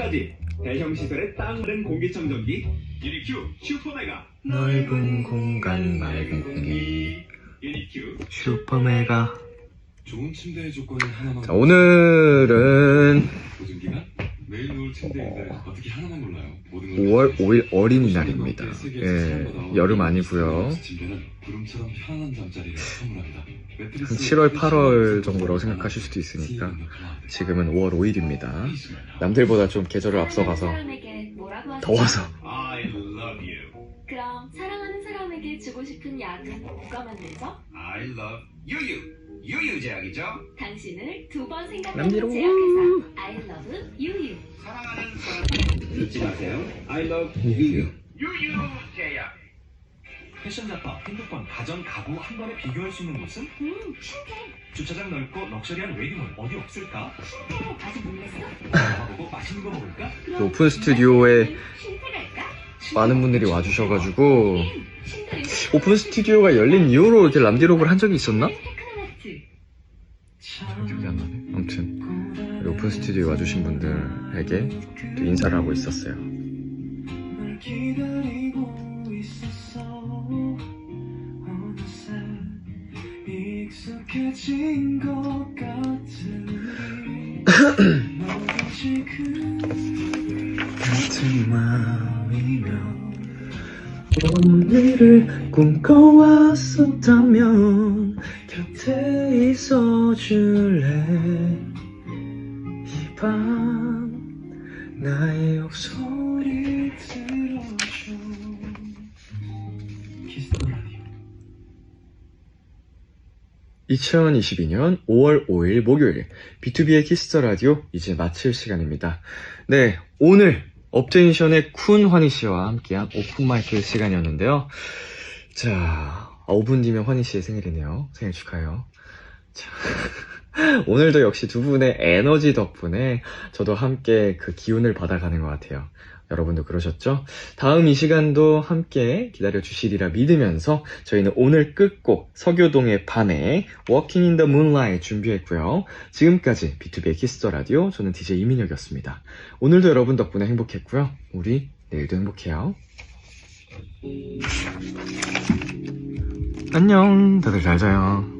천까지 대형 시설의 땅른 공기청정기 유니큐 슈퍼메가. 넓은 공간 맑은 공기. 유니큐 슈퍼메가. 좋은 침대의 조건은 하나만 자 오늘은 보증기간 매일 누울 침대인데 어떻게 하나만 골라요? 모든 걸 5월 5일 어린이날입니다 예 여름 아니고요. 한 7월 8월 정도라고 생각하실 수도 있으니까 지금은 5월 5일입니다 남들보다 좀 계절을 앞서가서? 더워서 you 그럼 사랑하는 사람에게 주고 싶은 약은 누가 만들죠? I love 유유 유유 제약이죠 당신을 두번 남기로. 생각하는 제약회사 I love 유유 사랑하는 사람 잊지 마세요 I love 유유 유유 제약 패션 잡화, 핸드폰, 가전, 가구 한 번에 비교할 수 있는 곳은 음 신세 주차장 넓고 럭셔리한 웨딩홀 어디 없을까? 신세 아직 못 냈어? 가보고 맛있는 거 먹을까? 그럼 오픈 스튜디오에? 많은 분들이 와주셔가지고 오픈 스튜디오가 열린 이후로 이렇게 람디록을 한 적이 있었나? 테크노마트 기억이 안 나네. 아무튼 오픈 스튜디오에 와주신 분들에게 또 인사를 하고 있었어요. 같은 마음이면 오늘을 꿈꿔왔었다면 곁에 있어줄래 이 밤 나의 목소리 들어줘 키스터 라디오 2022년 5월 5일 목요일 B2B의 키스터 라디오 이제 마칠 시간입니다. 네, 오늘 업테인션의 쿤 환희 씨와 함께한 오픈 마이크 시간이었는데요. 자, 5분 뒤면 환희 씨의 생일이네요. 생일 축하해요. 자, 오늘도 역시 두 분의 에너지 덕분에 저도 함께 그 기운을 받아가는 것 같아요. 여러분도 그러셨죠? 다음 이 시간도 함께 기다려 주시리라 믿으면서 저희는 오늘 끝곡 서교동의 밤에 Walking in the Moonlight 준비했고요. 지금까지 B2B의 키스터 라디오 저는 DJ 이민혁이었습니다. 오늘도 여러분 덕분에 행복했고요. 우리 내일도 행복해요. 안녕. 다들 잘 자요.